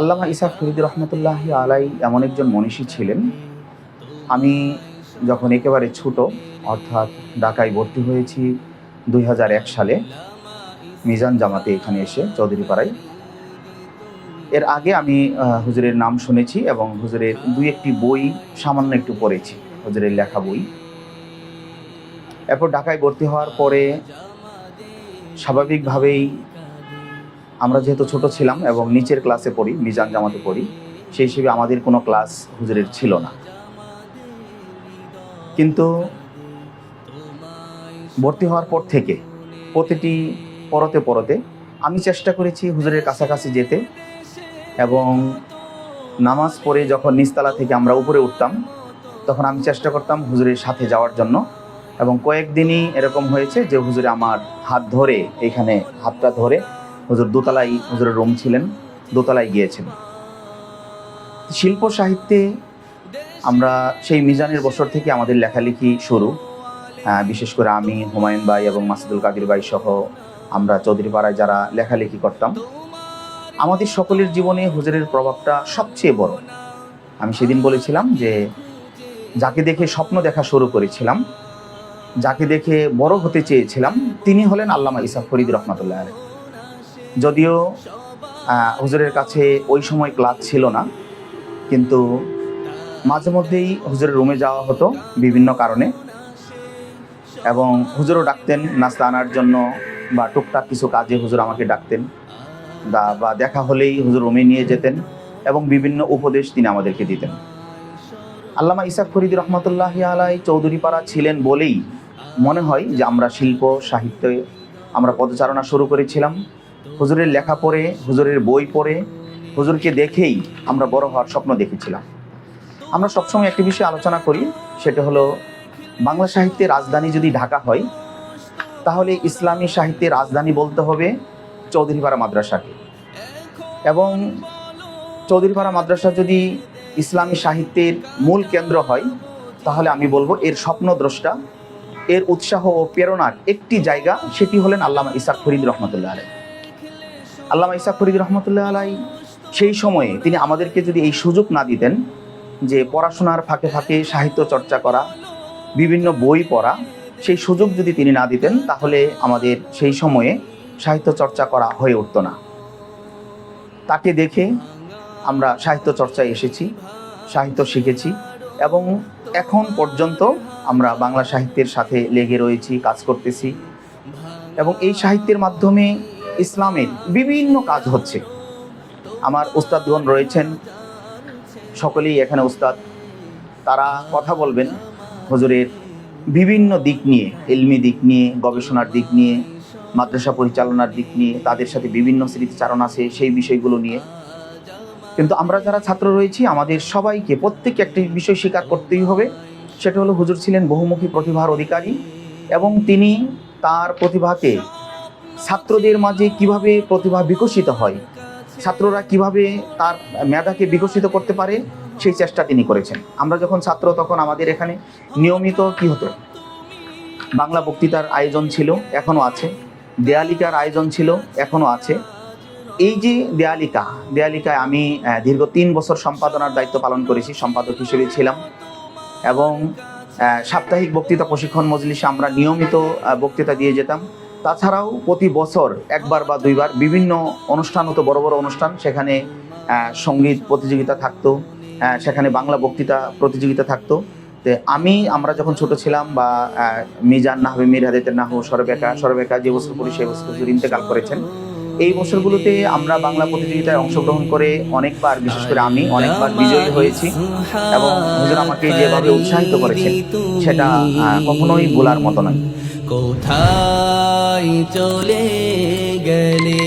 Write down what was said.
আল্লামা ইসা ফরিদ রহমতুল্লাহ আলাই এমন একজন মনীষী ছিলেন। আমি যখন একেবারে ছোট, অর্থাৎ ঢাকায় ভর্তি হয়েছি দুই হাজার এক সালে, মিজান জামাতে এখানে এসে চৌধুরীপাড়ায়। এর আগে আমি হুজুরের নাম শুনেছি এবং হুজুরের দুই একটি বই সামান্য একটু পড়েছি, হুজুরের লেখা বই। এরপর ঢাকায় ভর্তি হওয়ার পরে স্বাভাবিকভাবেই আমরা যেহেতু ছোট ছিলাম এবং নিচের ক্লাসে পড়ি, মিজান জামাতে পড়ি, সেই হিসেবে আমাদের কোনো ক্লাস হুজুরের ছিল না। কিন্তু ভর্তি হওয়ার পর থেকে, প্রতিটি পরতে পরতে আমি চেষ্টা করেছি হুজুরের কাছাকাছি যেতে এবং নামাজ পড়ে যখন নিচতলা থেকে আমরা উপরে উঠতাম, তখন আমি চেষ্টা করতাম হুজুরের সাথে যাওয়ার জন্য এবং কয়েকদিনই এরকম হয়েছে যে হুজুরে আমার হাত ধরে, এখানে হাতটা ধরে হুজুর দোতলায়, হুজুরের রুম ছিলেন, দোতলায় গিয়েছেন। শিল্প সাহিত্যে আমরা সেই মিজানের বছর থেকে আমাদের লেখালেখি শুরু। বিশেষ করে আমি, হুমায়ুন ভাই এবং মাসুদুল কাদির ভাই সহ আমরা চৌধুরীপাড়ায় যারা লেখালেখি করতাম, আমাদের সকলের জীবনে হুজুরের প্রভাবটা সবচেয়ে বড়। আমি সেদিন বলেছিলাম যে, যাকে দেখে স্বপ্ন দেখা শুরু করেছিলাম, যাকে দেখে বড় হতে চেয়েছিলাম, তিনি হলেন আল্লামা ইসা ফরিদ রহমতুল্লাহ আলী যদিও হুজুরের কাছে ওই সময় ক্লাস ছিল না, কিন্তু মাঝে মধ্যেই হুজুরের রুমে যাওয়া হতো বিভিন্ন কারণে। এবং হুজুরও ডাকতেন নাস্তা আনার জন্য বা টুকটাক কিছু কাজে হুজুর আমাকে ডাকতেন বা দেখা হলেই হুজুর রুমে নিয়ে যেতেন এবং বিভিন্ন উপদেশ তিনি আমাদেরকে দিতেন। আল্লামা ইসাক ফরিদ রহমতুল্লাহ আলাই চৌধুরীপাড়া ছিলেন বলেই মনে হয় যে আমরা শিল্প, সাহিত্যে আমরা পদচারণা শুরু করেছিলাম। হুজুরের লেখা পড়ে, হুজুরের বই পড়ে, হুজুরকে দেখেই আমরা বড় হওয়ার স্বপ্ন দেখেছিলাম। আমরা সবসময় একটি বিষয়ে আলোচনা করি, সেটা হলো বাংলা সাহিত্যের রাজধানী যদি ঢাকা হয়, তাহলে ইসলামী সাহিত্যের রাজধানী বলতে হবে চৌধুরীপাড়া মাদ্রাসাকে। এবং চৌধুরীপাড়া মাদ্রাসা যদি ইসলামী সাহিত্যের মূল কেন্দ্র হয়, তাহলে আমি বলব এর স্বপ্নদ্রষ্টা, এর উৎসাহ ও প্রেরণার একটি জায়গা, সেটি হলেন আল্লামা ইসাক ফরিদ রহমতুল্লাহ আলাই আল্লামা ইসাক ফরিদ রহমতুল্লাহ আলাই, সেই সময়ে তিনি আমাদেরকে যদি এই সুযোগ না দিতেন যে পড়াশোনার ফাঁকে ফাঁকে সাহিত্য চর্চা করা, বিভিন্ন বই পড়া, সেই সুযোগ যদি তিনি না দিতেন, তাহলে আমাদের সেই সময়ে সাহিত্য চর্চা করা হয়ে উঠতো না। তাকে দেখে আমরা সাহিত্য চর্চায় এসেছি, সাহিত্য শিখেছি এবং এখন পর্যন্ত আমরা বাংলা সাহিত্যের সাথে লেগে রয়েছি, কাজ করতেছি এবং এই সাহিত্যের মাধ্যমে ইসলামের বিভিন্ন কাজ হচ্ছে। আমার উস্তাদগণ রয়েছেন, সকলেই এখানে উস্তাদ। তারা কথা বলবেন হুজুরের বিভিন্ন দিক নিয়ে এলমি দিক নিয়ে, গবেষণার দিক নিয়ে, মাদ্রাসা পরিচালনার দিক নিয়ে, তাদের সাথে বিভিন্ন স্মৃতিচারণ আছে সেই বিষয়গুলো নিয়ে। কিন্তু আমরা যারা ছাত্র রয়েছি, আমাদের সবাইকে প্রত্যেককে একটি বিষয় স্বীকার করতেই হবে। সেটা হলো হুজুর ছিলেন বহুমুখী প্রতিভার অধিকারী এবং তিনি তার প্রতিভাকে ছাত্রদের মাঝে কীভাবে প্রতিভা বিকশিত হয়, ছাত্ররা কীভাবে তার মেধাকে বিকশিত করতে পারে, সেই চেষ্টা তিনি করেছেন। আমরা যখন ছাত্র, তখন আমাদের এখানে নিয়মিত কি হতো? বাংলা বক্তৃতার আয়োজন ছিল এখনও আছে। দেয়ালিকার আয়োজন ছিল, এখনও আছে। এই যে দেয়ালিকা, দেয়ালিকায় আমি দীর্ঘ তিন বছর সম্পাদনার দায়িত্ব পালন করেছি, সম্পাদক হিসেবে ছিলাম। এবং সাপ্তাহিক বক্তৃতা প্রশিক্ষণ মজলিসে আমরা নিয়মিত বক্তৃতা দিয়ে যেতাম। তাছাড়াও প্রতি বছর একবার বা দুইবার বিভিন্ন অনুষ্ঠান হতো, বড় বড় অনুষ্ঠান। সেখানে সংগীত প্রতিযোগিতা থাকতো সেখানে বাংলা বক্তৃতা প্রতিযোগিতা থাকতো। তো আমি, আমরা যখন ছোট ছিলাম বা মিজান নাহবে মির হাদেতের নাহু, সরবেকা সরবেকা যে বছর পড়ি সেই বছর ইন্তেকাল করেছেন এই বছরগুলোতে আমরা বাংলা প্রতিযোগিতায় অংশগ্রহণ করে অনেকবার, বিশেষ করে আমি অনেকবার বিজয়ী হয়েছি এবং হুজুর আমাকে যেভাবে উৎসাহিত করেছেন, সেটা কখনোই ভোলার মতো নয়। কোথায় চলে গেলে?